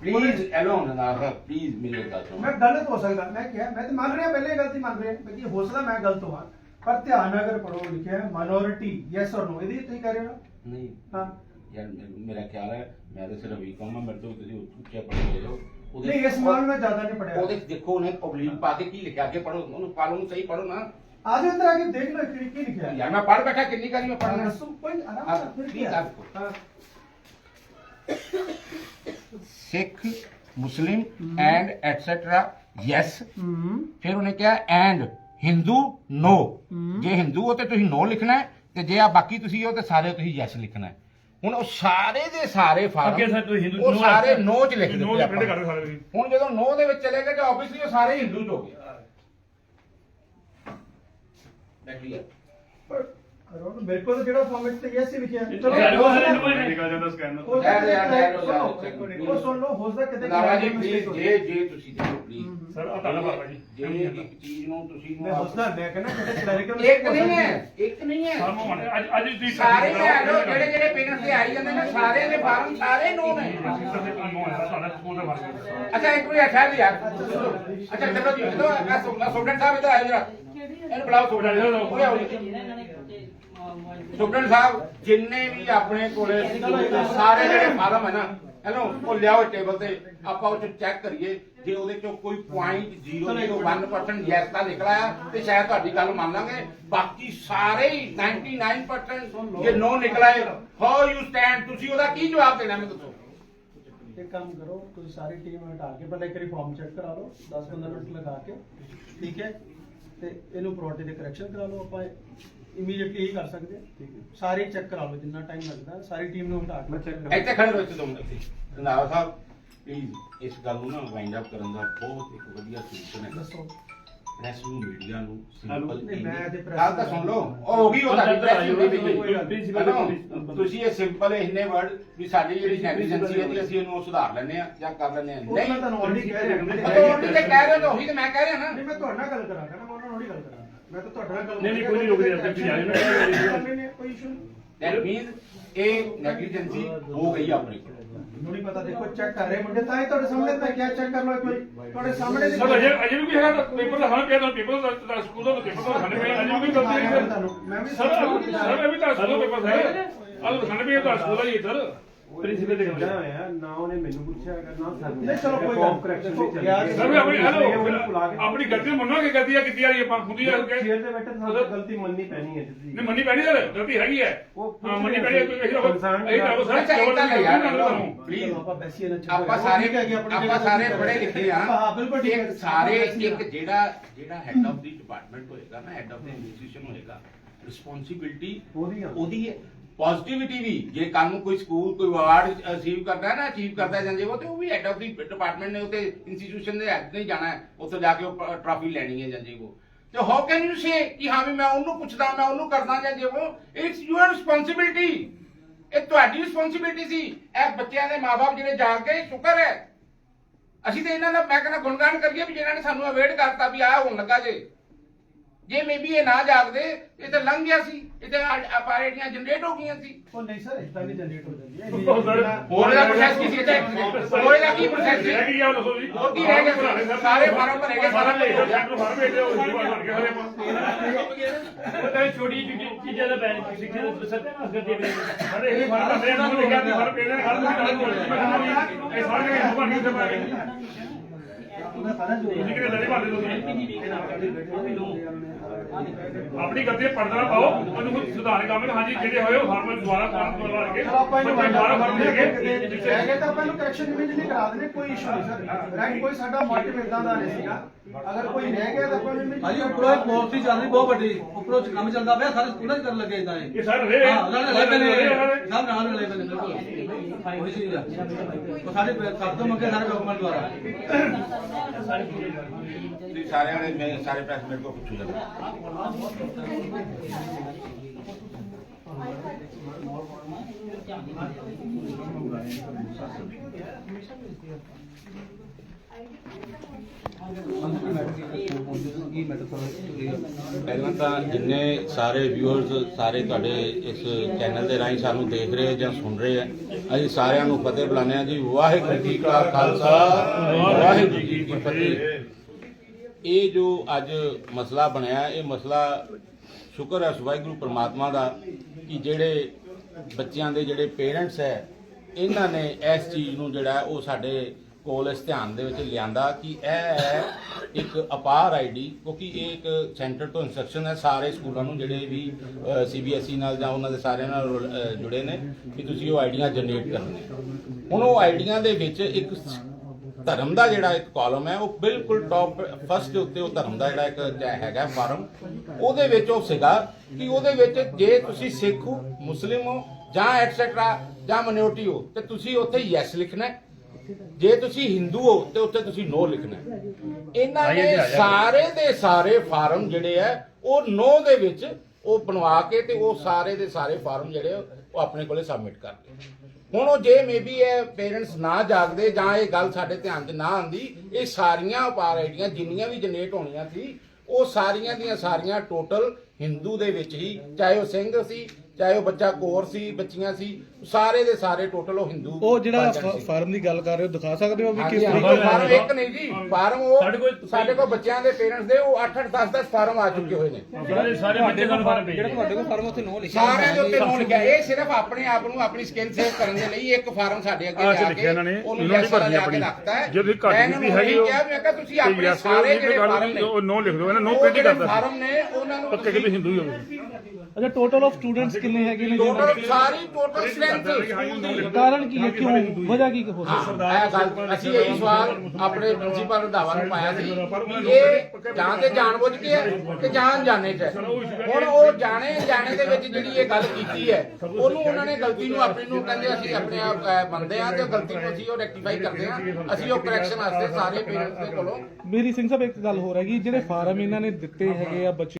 ਪਲੀਜ਼ ਐਲੋਨ ਨਾ ਪਲੀਜ਼ ਮੇਰੇ ਸੁਣੋ। ਮੈਂ ਗਲਤ ਹੋ ਸਕਦਾ ਮੈਂ ਕਿਹਾ ਮੈਂ ਤਾਂ ਮੰਨ ਰਿਹਾ ਪਹਿਲੇ ਗਲਤੀ ਮੰਨ ਰਿਹਾ ਕਿ ਹੋ ਸਕਦਾ ਮੈਂ ਗਲਤ ਹਾਂ ਪਰ ਧਿਆਨ ਨਾਲ ਅਗਰ ਪੜੋ ਲਿਖਿਆ ਹੈ ਮਾਈਨੋਰਿਟੀ ਯੈਸ ਔਰ ਨੋ ਇਹਦੀ ਤੁਸੀਂ ਕਹਿ ਰਹੇ ਹੋ ਨਹੀਂ। ਹਾਂ। ਯਾਰ ਮੇਰਾ ਖਿਆਲ ਹੈ ਮੈਂ ਤਾਂ ਸਿਰਫ ਵੀ ਕਹਾਂ ਮੇਰੇ ਤੋਂ ਤੁਸੀਂ ਉੱਚਾ ਪੜ੍ਹ ਰਹੇ ਹੋ। ਨਹੀਂ ਇਸ ਮਾਨ ਮੈਂ ਜ਼ਿਆਦਾ ਨਹੀਂ ਪੜਿਆ ਉਹਦੇ 'ਚ ਦੇਖੋ ਉਹਨੇ ਪਬਲਿਕ ਪਾ ਕੇ ਕੀ ਲਿਖਿਆ ਅੱਗੇ ਪੜੋ ਉਹਨੂੰ ਪਾ ਲਓ ਸਹੀ ਪੜੋ ਨਾ। ਕੇ ਦੇਖ ਲਓ ਕੀ ਕੀ ਲਿਖਿਆ। ਹੈ ਯਾਰ ਮੈਂ ਪੜ ਬੈਠਾ ਕਿੰਨੀ ਕਰੀ ਮੈਂ ਨਾਲ ਫਿਰ ਕੀ ਠੀਕ ਹੈ ਆ ਦੇਖੋ। ਹਾਂ। Sikh Muslim and etcetera yes ਫਿਰ ਉਹਨੇ ਕਿਹਾ ਐਂਡ ਹਿੰਦੂ ਨੋ। ਜੇ ਹਿੰਦੂ ਹੋ ਤੇ ਤੁਸੀਂ ਨੋ ਲਿਖਣਾ ਹੈ ਤੇ ਜੇ ਆ ਬਾਕੀ ਤੁਸੀਂ ਹੋ ਤੇ ਸਾਰੇ ਤੁਸੀਂ ਯੈਸ ਲਿਖਣਾ ਹੈ। ਹੁਣ ਉਹ ਸਾਰੇ ਦੇ ਸਾਰੇ ਫਾਰਮ ਅੱਗੇ ਸਰ ਤੁਸੀਂ ਹਿੰਦੂ ਉਹ ਸਾਰੇ। ਨੋ ਚ ਲਿਖ ਨੋ ਦਿੱਤੇ ਆਪਾਂ ਸਾਰੇ ਤੁਸੀਂ ਹੁਣ ਜਦੋਂ ਨੋ ਦੇ ਵਿੱਚ ਚਲੇ ਗਏ ਤੇ ਆਬਵੀਅਸਲੀ ਉਹ ਸਾਰੇ ਹਿੰਦੂ ਚ ਹੋ ਗਏ ਦੇਖ ਲਿਆ ਪਰ ਅਰੋਨ ਮੇਰੇ ਕੋਲ ਤਾਂ ਜਿਹੜਾ ਫਾਰਮੈਟ ਤੇ ਯੈਸ ਹੀ ਲਿਖਿਆ ਹੈ। ਚਲੋ ਯਾਰ, ਉਹ ਹਲੇ ਹੋ ਨਿਕਲ ਨਿਕਲ ਜਾਂਦਾ ਸਕੈਨਰ ਲੈ, ਲੈ, ਲੈ, ਲੈ, ਲੈ, ਸਰ ਆ ਤੁਹਾਡਾ ਬਾਬਾ ਜੀ। ਜੇ ਇੱਕ ਚੀਜ਼ ਨੂੰ ਤੁਸੀਂ ਮੈਂ ਹੱਸਦਾ ਮੈਂ ਕਹਿੰਦਾ ਕਿਤੇ ਕਲੈਰੀਕਲ ਇੱਕ ਨਹੀਂ ਹੈ ਇੱਕ ਨਹੀਂ ਹੈ। ਸਾਨੂੰ ਮੰਨ ਅੱਜ ਅੱਜ ਤੁਸੀਂ ਸਾਰੇ ਲੈ ਲਓ ਜਿਹੜੇ ਜਿਹੜੇ ਪੇਰੈਂਟਸ ਤੇ ਆਈ ਜਾਂਦੇ ਨੇ ਸਾਰੇ ਦੇ ਫਾਰਮ ਸਾਰੇ ਨੋ ਨੇ। ਸਾਡਾ ਸਕੂਲ ਦਾ ਬਾਰੇ ਅੱਛਾ ਇੱਕ ਮਿੰਟ ਠਹਿਰ ਯਾਰ ਅੱਛਾ ਚਲੋ ਜੀ ਚਲੋ ਆ ਸਟੂਡੈਂਟ ਸਾਹਿਬ ਇਧਰ ਆਇਓ ਜਰਾ। ਇਹਨੂੰ ਬੁਲਾਓ ਸਟੂਡੈਂਟ ਉਰੇ ਆਓ ਜੀ। ਸਟੂਡੈਂਟ ਸਾਹਿਬ ਜਿੰਨੇ ਵੀ ਆਪਣੇ ਕੋਲੇ ਸਾਰੇ ਜਿਹੜੇ ਫਾਰਮ ਹੈ ਨਾ ਹੈਲੋ ਉਹ ਲਿਆਓ ਟੇਬਲ ਤੇ, ਆਪਾਂ ਉਹ ਚ ਚੈੱਕ ਕਰੀਏ, ਜੇ ਉਹਦੇ ਚੋਂ ਕੋਈ 0.001% ਯੈਸ ਦਾ ਨਿਕਲਾ ਹੈ ਤੇ ਸ਼ਾਇਦ ਤੁਹਾਡੀ ਗੱਲ ਮੰਨ ਲਾਂਗੇ। ਬਾਕੀ ਸਾਰੇ ਹੀ 99% ਜੇ ਨੋ ਨਿਕਲਾ ਹੈ ਹਾਊ ਯੂ ਸਟੈਂਡ ਤੁਸੀਂ ਉਹਦਾ ਕੀ ਜਵਾਬ ਦੇਣਾ ਮੈਨੂੰ ਦੱਸੋ? ਇੱਕ ਕੰਮ ਕਰੋ, ਤੁਸੀਂ ਸਾਰੀ ਟੀਮ ਹਟਾ ਕੇ, ਪਹਿਲਾਂ ਇੱਕ ਵਾਰੀ ਫਾਰਮ ਚੈੱਕ ਕਰਾ ਲਓ 10-15 ਮਿੰਟ ਲਗਾ ਕੇ, ਠੀਕ ਹੈ? ਤੇ ਇਹਨੂੰ ਪ੍ਰੋਟੇ ਦੇ ਕਰੈਕਸ਼ਨ ਕਰਾ ਲਓ ਆਪਾਂ। ਇਮੀਡੀਏਟਲੀ ਹੀ ਕਰ ਸਕਦੇ ਠੀਕ ਹੈ। ਸਾਰੇ ਚੈੱਕ ਕਰਾ ਲਓ ਜਿੰਨਾ ਟਾਈਮ ਲੱਗਦਾ ਸਾਰੀ ਟੀਮ ਨੂੰ ਹਟਾ ਕੇ। ਮੈਂ ਚੈੱਕ ਇੱਥੇ ਖੜੇ ਰਹੋ ਇੱਥੇ ਦੋ ਮਿੰਟ ਇੱਥੇ। ਰੰਧਾਵਾ ਸਾਹਿਬ ਪਲੀਜ਼ ਇਸ ਗੱਲ ਨੂੰ ਨਾ ਵਾਈਂਡ ਅਪ ਕਰਨ ਦਾ ਬਹੁਤ ਇੱਕ ਵਧੀਆ ਸੋਲੂਸ਼ਨ ਹੈ ਦੱਸੋ। ਪ੍ਰੈਸ ਨੂੰ ਮੀਡੀਆ ਨੂੰ ਸਿੰਪਲ ਨਹੀਂ, ਮੈਂ ਤੇ press ਗੱਲ ਤਾਂ ਸੁਣ ਲਓ। ਉਹ ਹੋ। ਗਈ ਉਹ ਨੂੰ ਕੋਈ ਗੱਲ ਨਹੀਂ। ਤੁਸੀਂ ਇਹ ਸਿੰਪਲ ਇੰਨੇ ਵਰਡ ਵੀ ਸਾਡੀ ਜਿਹੜੀ ਨੈਗਲੀਜੈਂਸੀ ਹੈ ਜੀ ਅਸੀਂ ਇਹਨੂੰ ਸੁਧਾਰ ਲੈਂਦੇ ਆ ਜਾਂ ਕਰ ਲੈਂਦੇ ਆ ਉਹ ਮੈਂ ਨਹੀਂ। ਤੁਹਾਨੂੰ ਆਲਰੇਡੀ ਕਹਿ ਰਿਹਾ ਅਥਾਰਟੀ ਤੇ ਕਹਿ ਰਹੇ ਹੋ ਤਾਂ ਉਹੀ ਤਾਂ ਮੈਂ ਕਹਿ ਰਿਹਾ ਨਾ। ਨਹੀਂ ਮੈਂ ਤੁਹਾਡੇ ਨਾਲ ਗੱਲ ਕਰਾਂਗਾ ਨਾ। ਮੈਂ ਤਾਂ ਤੁਹਾਡੇ ਨਾਲ ਗੱਲ ਨਹੀਂ, ਨਹੀਂ, ਕੋਈ ਨਹੀਂ ਰੁਕਦੇ, ਅਸੀਂ ਤੁਸੀਂ ਆਇਓ ਨਾ। ਕੋਈ ਇਸ਼ੂ ਦੈਟ ਮੀਨਸ ਇਹ ਨੈਗਲੀਜੈਂਸੀ ਹੋ ਗਈ ਆਪਣੇ। ਕੋਲ ਮੈਨੂੰ ਨਹੀਂ ਪਤਾ ਦੇਖੋ ਚੈੱਕ ਕਰ ਰਹੇ ਮੁੰਡੇ ਤਾਂ ਹੀ ਤੁਹਾਡੇ ਸਾਹਮਣੇ ਮੈਂ ਕਿਹਾ ਚੈੱਕ ਕਰ ਲਓ ਵਾਰੀ। ਤੁਹਾਡੇ ਸਾਹਮਣੇ ਦੀ ਸਰ ਅਜੇ ਅਜੇ ਵੀ ਕੋਈ ਹੈਗਾ ਤਾਂ ਪੇਪਰ ਦਾ ਹਾਂ ਪਿਆ ਤਾਂ ਪੇਪਰ ਦਾ ਸਕੂਲ ਦਾ ਪੇਪਰ ਦਾ ਖਾਣੇ ਪਿਆ ਅਜੇ ਵੀ ਕੋਈ ਗਲਤੀ ਨਹੀਂ ਸਰ। ਮੈਂ ਵੀ ਸਰ ਸਰ ਇਹ ਵੀ ਤਾਂ ਸਕੂਲ ਪੇਪਰ ਹੈ। ਆਹ ਖਾਣੇ ਪਿਆ ਤਾਂ ਸਕੂਲ ਹੀ ਹੈ ਸਰ ਪ੍ਰਿੰਸੀਪਲ ਦੇ ਕਿਹਾ ਕਮਰੇ ਹੋਇਆ ਨਾ ਉਹਨੇ ਮੈਨੂੰ ਪੁੱਛਿਆ ਹੈਗਾ ਨਾ। ਸਾਨੂੰ ਨਹੀਂ, ਚਲੋ ਕੋਈ ਗੱਲ ਨਹੀਂ। correction ਦੇਖੋ, ਯਾਰ, ਚੱਲੀ ਸਰ ਵੀ ਆਪਣੀ ਹੈਲੋ ਆਪਣੀ ਗਲਤੀ ਮੰਨੋ ਕਿ ਗਲਤੀ ਆ ਕੀਤੀ ਆ ਰਹੀ ਆਪਾਂ ਖੁਦ ਹੀ ਆ ਕੇ ਚੇਅਰ ਤੇ ਬੈਠੇ ਸਾਨੂੰ ਗਲਤੀ ਮੰਨਣੀ ਪੈਣੀ ਹੈ ਜੀ ਨਹੀਂ ਮੰਨੀ ਪੈਣੀ ਸਰ ਗਲਤੀ ਹੈਗੀ ਹੈ। ਉਹ ਹਾਂ ਮੰਨੀ ਪੈਣੀ ਹੈ ਕੋਈ ਇਹ concern ਇਹ ਰੱਖੋ ਸਰ ਅੱਛਾ ਇੱਕ ਗੱਲ ਹੈ ਯਾਰ ਪਲੀਜ਼ ਆਪਾਂ ਬੈਸੀਏ ਨਾ ਛੱਡੋ ਆਪਾਂ ਸਾਰੇ ਆਪਾਂ ਸਾਰੇ ਪੜ੍ਹੇ ਲਿਖੇ ਆ। ਹਾਂ ਬਿਲਕੁਲ ਠੀਕ ਹੈ। ਇੱਕ ਸਾਰੇ ਇੱਕ ਜਿਹੜਾ ਜਿਹੜਾ ਹੈਡ ਆਫ ਦੀ ਡਿਪਾਰਟਮੈਂਟ ਹੋਏਗਾ ਨਾ ਹੈਡ ਆਫ ਦੀ ਇੰਸਟੀਟਿਊਸ਼ਨ ਹੋਏਗਾ ਰਿਸਪੌਂਸਿਬਿਲਟੀ ਉਹਦੀ ਆ। ਉਹਦੀ ਹੈ। ਪੋਜ਼ਿਟਿਵਿਟੀ ਵੀ। ਜੇ ਕੱਲ ਨੂੰ ਕੋਈ ਸਕੂਲ, ਕੋਈ ਅਵਾਰਡ ਅਚੀਵ ਕਰਦਾ ਹੈ ਨਾ ਅਚੀਵ ਕਰਦਾ ਜਾਂਦੇ ਉਹ ਤੇ ਉਹ ਵੀ ਹੈਡ ਆਫ ਦੀ ਡਿਪਾਰਟਮੈਂਟ ਨੇ ਉਤੇ ਇੰਸਟੀਟਿਊਸ਼ਨ ਦੇ ਹੈਡ ਨਹੀਂ ਜਾਣਾ ਹੈ। ਉੱਥੇ ਜਾ ਕੇ ਉਹ ਟਰਾਫੀ ਲੈਣੀ ਹੈ ਜਾਂਦੇ ਉਹ ਤੇ ਹਾਊ ਕੈਨ ਯੂ ਸੇ ਕਿ ਹਾਂ ਵੀ ਮੈਂ ਉਹਨੂੰ ਪੁੱਛਦਾ, ਮੈਂ ਉਹਨੂੰ ਕਰਦਾ ਜਾਂ ਜੇ ਉਹ ਇਟਸ ਯੂਅਰ ਰਿਸਪੌਂਸਿਬਿਲਟੀ ਇਹ ਤੁਹਾਡੀ ਰਿਸਪੌਂਸਿਬਿਲਟੀ ਸੀ। ਇਹ ਬੱਚਿਆਂ ਦੇ ਮਾਪੇ ਜਿਹੜੇ ਜਾ ਕੇ ਸ਼ੁਕਰ ਹੈ। ਅਸੀਂ ਤੇ ਇਹਨਾਂ ਦਾ, ਮੈਂ ਕਹਿੰਦਾ ਗੁਣਗਾਨ ਕਰੀਏ ਵੀ ਜਿਹਨਾਂ ਨੇ ਸਾਨੂੰ ਅਵੇਅਰ ਕਰਤਾ ਵੀ ਆਹ ਹੋਣ ਲੱਗਾ ਜੇ। ਜੇ ਮੇਬੀ ਇਹ ਨਾ ਜਾਗਦੇ ਇਹ ਤਾਂ ਲੰਘ ਗਿਆ ਸੀ। ਇਹ ਤਾਂ ਆਪਾਰੇਟੀਆਂ ਜਨਰੇਟ ਹੋ ਗਈਆਂ ਸੀ। ਉਹ ਨਹੀਂ ਸਰ ਇਦਾਂ ਨਹੀਂ ਜਨਰੇਟ ਹੋ ਜਾਂਦੀ ਹੈ। ਹੋਰ ਦਾ ਪ੍ਰੋਸੈਸ ਕੀ ਸੀ? ਤੇ ਹੋਰ ਦਾ ਕੀ ਪ੍ਰੋਸੈਸ ਸੀ? ਰਹਿ ਗਿਆ ਦੱਸੋ ਜੀ। ਹੋਰ ਕੀ ਰਹਿ ਗਿਆ? ਸਾਰੇ ਫਾਰਮ ਭਰੇ ਗਏ ਸਾਰਾ ਲੈ ਕੁਝ ਹੋ ਗਿਆ ਸੈਂਟਰ ਫਾਰਮ ਭੇਜਿਆ ਉਹ ਜੀ ਬਣ ਕੇ ਹਰੇ ਆਪਾਂ। ਉਹ ਤਾਂ ਛੋਟੀ ਜਿਹੀ ਚੀਜ਼ਾਂ ਦਾ ਬੈਨ ਸਿੱਖਿਆ ਦਾ ਸੱਤਿਆਨਾਸ਼ ਕਰਦੀ ਹੈ ਅਰੇ ਇਹ ਫਾਰਮ ਭੇਜਿਆ ਨੂੰ ਲਿਖਿਆ ਕਿ ਫਾਰਮ ਭੇਜਿਆ ਗੱਲ ਨਹੀਂ ਇਹ ਸਾਰੇ ਨੇ ਬਣ ਕੇ ਪਾ ਗਏ। ਉਹਦਾ ਸਾਰਾ ਜੋ ਕਿਹੜੇ ਲੜੇ ਵਾਲੇ ਤੁਸੀਂ? ਆਪਣੀ ਗਲਤੀ ਪੜਦਾ ਪਾਓ ਉਹਨੂੰ ਕੋਈ ਸੁਧਾਰ ਕੰਮ ਹੈ। ਹਾਂਜੀ ਜਿਹੜੇ ਹੋਏ ਉਹ ਫਾਰਮ ਦੁਬਾਰਾ ਫਾਰਮ ਦੁਬਾਰਾ ਕੇ ਚਲੋ ਆਪਾਂ ਇਹਨੂੰ ਬੱਚੇ ਦੁਬਾਰਾ ਫਾਰਮ ਦੇ ਕੇ ਰਹਿ ਗਏ ਤਾਂ ਆਪਾਂ ਇਹਨੂੰ ਕਰੈਕਸ਼ਨ ਇਮੀਡੀਏਟਲੀ ਕਰਾ ਦੇਣੇ ਕੋਈ ਇਸ਼ੂ ਨਹੀਂ ਸਰ। ਰਾਈਟ ਕੋਈ ਸਾਡਾ ਮੋਟਿਵ ਇਦਾਂ ਦਾ ਨਹੀਂ ਸੀਗਾ। ਅਗਰ ਕੋਈ ਰਹਿ ਗਿਆ ਤਾਂ ਆਪਾਂ ਇਹਨੂੰ ਭਾਜੀ immediately ਉੱਪਰੋਂ ਇੱਕ ਪਾਲਿਸੀ ਚੱਲ ਰਹੀ ਬਹੁਤ ਵੱਡੀ। ਉੱਪਰੋਂ ਕੰਮ ਚੱਲਦਾ ਪਿਆ ਸਾਰੇ ਸਕੂਲਾਂ 'ਚ ਕਰਨ ਲੱਗੇ ਇਦਾਂ ਇਹ ਸਾਰੇ ਰਹੇ ਹਾਂ ਨਾਲ ਨਾਲ ਲੈ ਪੈਨੇ ਬਿਲਕੁਲ। ਉਹੀ ਚੀਜ਼ ਆ ਉਹ ਸਾਡੇ ਸਭ ਤੋਂ ਮੰਗੇ ਸਾਰੇ ਡਾਕੂਮੈਂਟ ਦੁਆਰਾ ਤੁਸੀਂ ਸਾਰਿਆਂ ਨੇ ਮੈਂ ਸਾਰੇ ਪ੍ਰੈਸ ਮੇਰੇ ਕੋਲ ਪੁੱਛੋ ਜਰਾ ਪਹਿਲਾਂ ਤਾਂ ਜਿੰਨੇ ਸਾਰੇ ਵਿਊਅਰਸ ਸਾਰੇ ਤੁਹਾਡੇ ਇਸ ਚੈਨਲ ਦੇ ਰਾਹੀਂ ਸਾਨੂੰ ਦੇਖ ਰਹੇ ਜਾਂ ਸੁਣ ਰਹੇ ਆ, ਅਸੀਂ ਸਾਰਿਆਂ ਨੂੰ ਫਤਿਹ ਬੁਲਾਉਂਦੇ ਆ ਜੀ। ਵਾਹਿਗੁਰੂ ਜੀ ਕਾ ਖਾਲਸਾ, ਵਾਹਿਗੁਰੂ ਜੀ ਕੀ ਫਤਿਹ। ਇਹ ਜੋ ਅੱਜ ਮਸਲਾ ਬਣਿਆ, ਇਹ ਮਸਲਾ ਸ਼ੁਕਰ ਹੈ ਵਾਹਿਗੁਰੂ ਪ੍ਰਮਾਤਮਾ ਦਾ ਕਿ ਜਿਹੜੇ ਬੱਚਿਆਂ ਦੇ ਜਿਹੜੇ ਪੇਰੈਂਟਸ ਹੈ, ਇਹਨਾਂ ਨੇ ਇਸ ਚੀਜ਼ ਨੂੰ ਜਿਹੜਾ ਉਹ ਸਾਡੇ ਕੋਲ ਇਸ ਧਿਆਨ ਦੇ ਵਿੱਚ ਲਿਆਂਦਾ ਕਿ ਇਹ ਹੈ ਇੱਕ ਅਪਾਰ ਆਈਡੀ ਕਿਉਂਕਿ ਇਹ ਇੱਕ ਸੈਂਟਰ ਤੋਂ ਇਨਸਟਰਕਸ਼ਨ ਹੈ, ਸਾਰੇ ਸਕੂਲਾਂ ਨੂੰ ਜਿਹੜੇ ਵੀ ਸੀਬੀਐਸਈ ਨਾਲ ਜਾਂ ਉਹਨਾਂ ਦੇ ਸਾਰਿਆਂ ਨਾਲ ਜੁੜੇ ਨੇ ਕਿ ਤੁਸੀਂ ਉਹ ਆਈਡੀਆਂ ਜਨਰੇਟ ਕਰਨੇ ਹੁਣ ਉਹ ਆਈਡੀਆਂ ਦੇ ਵਿੱਚ ਇੱਕ ਧਰਮ ਦਾ ਜਿਹੜਾ ਇੱਕ ਕਾਲਮ ਹੈ, ਉਹ ਬਿਲਕੁਲ ਟੌਪ ਫਸਟ ਦੇ ਉੱਤੇ ਉਹ ਧਰਮ ਦਾ ਜਿਹੜਾ ਇੱਕ ਹੈਗਾ ਫਾਰਮ ਉਹਦੇ ਵਿੱਚ ਉਹ ਸੀਗਾ ਕਿ ਉਹਦੇ ਵਿੱਚ ਜੇ ਤੁਸੀਂ ਸਿੱਖ ਹੋ, ਮੁਸਲਿਮ ਹੋ, ਜਾਂ ਐਟਸੈਟਰਾ ਜਾਂ ਮਿਨੋਰਟੀ ਹੋ, ਤੇ ਤੁਸੀਂ ਉੱਥੇ ਯੈਸ ਲਿਖਣਾ ਹੈ। ਜੇ ਤੁਸੀਂ ਹਿੰਦੂ ਹੋ ਤੇ ਉੱਥੇ ਤੁਸੀਂ ਨੋ ਲਿਖਣਾ ਹੈ। ਇਹਨਾਂ ਨੇ ਸਾਰੇ ਦੇ ਸਾਰੇ ਫਾਰਮ ਜਿਹੜੇ ਆ ਉਹ ਨੋ ਦੇ ਵਿੱਚ ਉਹ ਬਣਵਾ ਕੇ ਤੇ ਉਹ ਸਾਰੇ ਦੇ ਸਾਰੇ ਫਾਰਮ ਜਿਹੜੇ ਆ, ਉਹ ਆਪਣੇ ਕੋਲੇ ਸਬਮਿਟ ਕਰ ਲਏ ਹੁਣ ਉਹ ਜੇ ਮੇਬੀ ਇਹ ਪੇਰੈਂਟਸ ਨਾ ਜਾਗਦੇ ਜਾਂ ਇਹ ਗੱਲ ਸਾਡੇ ਧਿਆਨ 'ਚ ਨਾ ਆਂਦੀ ਇਹ ਸਾਰੀਆਂ ਆਈਡੀਆਂ ਜਿੰਨੀਆਂ ਵੀ ਜਨਰੇਟ ਹੋਣੀਆਂ ਸੀ ਉਹ ਸਾਰੀਆਂ ਦੀਆਂ ਸਾਰੀਆਂ ਟੋਟਲ ਹਿੰਦੂ ਦੇ ਵਿੱਚ ਹੀ ਚਾਹੇ ਉਹ ਸਿੰਘ ਸੀ ਚਾਹੇ ਉਹ ਬੱਚਾ ਕੋਰ ਸੀ ਬੱਚੀਆਂ ਸੀ ਸਾਰੇ ਦੇ ਸਾਰੇ ਟੋਟਲ ਉਹ ਹਿੰਦੂ ਉਹ ਜਿਹੜਾ ਬਣ ਜਾਣੇ ਸੀ। ਫਾਰਮ ਦੀ ਗੱਲ ਕਰ ਰਹੇ ਹੋ ਦਿਖਾ ਸਕਦੇ ਹੋ ਵੀ ਹਾਂਜੀ, ਕਿਸ ਹਾਂਜੀ, ਤਰੀਕੇ ਫਾਰਮ ਇੱਕ ਨਹੀਂ ਜੀ ਫਾਰਮ ਉਹ ਸਾਡੇ ਕੋਲ- ਸਾਡੇ ਕੋਲ ਬੱਚਿਆਂ ਦੇ ਪੇਰੈਂਟਸ ਦੇ ਉਹ 8 8 10 10 ਫਾਰਮ ਆ ਚੁੱਕੇ ਹੋਏ ਨੇ ਸਾਰੇ ਸਾਰੇ ਬੱਚੇ ਨਾਲ ਫਾਰਮ ਭੇਜ ਜਿਹੜਾ ਰਹੇ ਤੁਹਾਡੇ ਕੋਲ ਫਾਰਮ ਉੱਥੇ ਨੋ ਲਿਖਿਆ ਸਾਰਿਆਂ ਦੇ ਉੱਤੇ ਨੋ ਲਿਖਿਆ ਇਹ ਸਿਰਫ ਆਪਣੇ ਆਪ ਨੂੰ ਆਪਣੀ ਸਕਿੱਲ ਸੇਵ ਕਰਨ ਦੇ ਲਈ ਇੱਕ ਫਾਰਮ ਸਾਡੇ ਅੱਗੇ ਆਹ 'ਚ ਲਿਆ ਲਿਖਿਆ ਕੇ ਇਹਨਾਂ ਨੇ, ਉਹਨੂੰ ਇਹਨਾਂ ਦੀ yes ਵਾਲਾ ਭਰਤੀ ਲਿਆ ਕੇ ਆਪਣੀ। ਰੱਖਤਾ ਹੈ ਜੇ ਤੁਸੀਂ ਮੈਂ ਇਹਨਾਂ ਨੂੰ ਹੈਗੀ ਇਹੀ ਉਹ- ਕਿਹਾ ਮੈਂ ਕਿਹਾ ਤੁਸੀਂ ਆਪਣੇ ਸਾਰੇ ਜਿਹੜੇ ਫਾਰਮ ਨੇ ਉਹ no ਲਿਖ ਦਿਓ, ਇਹਨਾਂ no ਉਹ ਜਿਹੜੇ ਸੀ। ਫਾਰਮ ਨੇ ਉਹਨਾਂ ਨੂੰ ਪੱਕੇ ਕਿ ਹਿੰਦੂ ਹੀ ਹੋਵੇ ਅੱਛਾ ਟੋਟਲ ਆਫ ਸਟੂਡੈਂਟਸ ਕਿੰਨੇ ਹੈਗੇ ਨੇ ਟੋਟਲ ਸਾਰੀ ਟੋਟਲ ਸਟਰੈਂਥ ਸਕੂਲ ਦੀ। ਕਾਰਨ ਕੀ ਹੈ? ਕਿਉਂ? ਵਜ੍ਹਾ ਕੀ ਹੋ ਹਾਂ, ਸਕਦਾ ਇਹ ਗੱਲ ਅਸੀਂ ਇਹੀ ਸਵਾਲ ਆਪਣੇ ਪ੍ਰਿੰਸੀਪਲ ਰੰਧਾਵਾ ਨੂੰ ਪਾਇਆ ਸੀ ਕਿ ਇਹ ਜਾਂ ਤੇ ਜਾਣਬੁੱਝ ਕੇ ਹੈ ਤੇ ਜਾਂ ਅਣਜਾਣੇ ਚ ਹੈ। ਹੁਣ ਉਹ ਜਾਣੇ ਜਾਣੇ ਦੇ ਵਿੱਚ ਜਿਹੜੀ ਇਹ ਗੱਲ ਕੀਤੀ ਹੈ ਉਹਨੂੰ ਉਹਨਾਂ ਨੇ ਗਲਤੀ ਨੂੰ ਆਪਣੀ ਨੂੰ ਕਹਿੰਦੇ ਅਸੀਂ ਆਪਣੇ ਆਪ ਅਹ, ਮੰਨਦੇ ਆ ਤੇ ਗਲਤੀ ਨੂੰ ਅਸੀਂ ਉਹ ਰੈਕਟੀਫਾਈ ਕਰਦੇ ਆ ਅਸੀਂ ਉਹ ਕਰੈਕਸ਼ਨ ਵਾਸਤੇ ਸਾਰੇ ਪੇਰੈਂਟਸ ਦੇ ਕੋਲੋਂ ਮੇਰੀ ਸਿੰਘ ਸਾਹਿਬ ਇੱਕ ਗੱਲ ਹੋ ਰਹੀ ਕਿ ਜਿਹੜੇ ਫਾਰਮ ਇਹਨਾਂ ਨੇ ਦਿੱਤੇ ਹੈਗੇ ਆ ਬੱਚੇ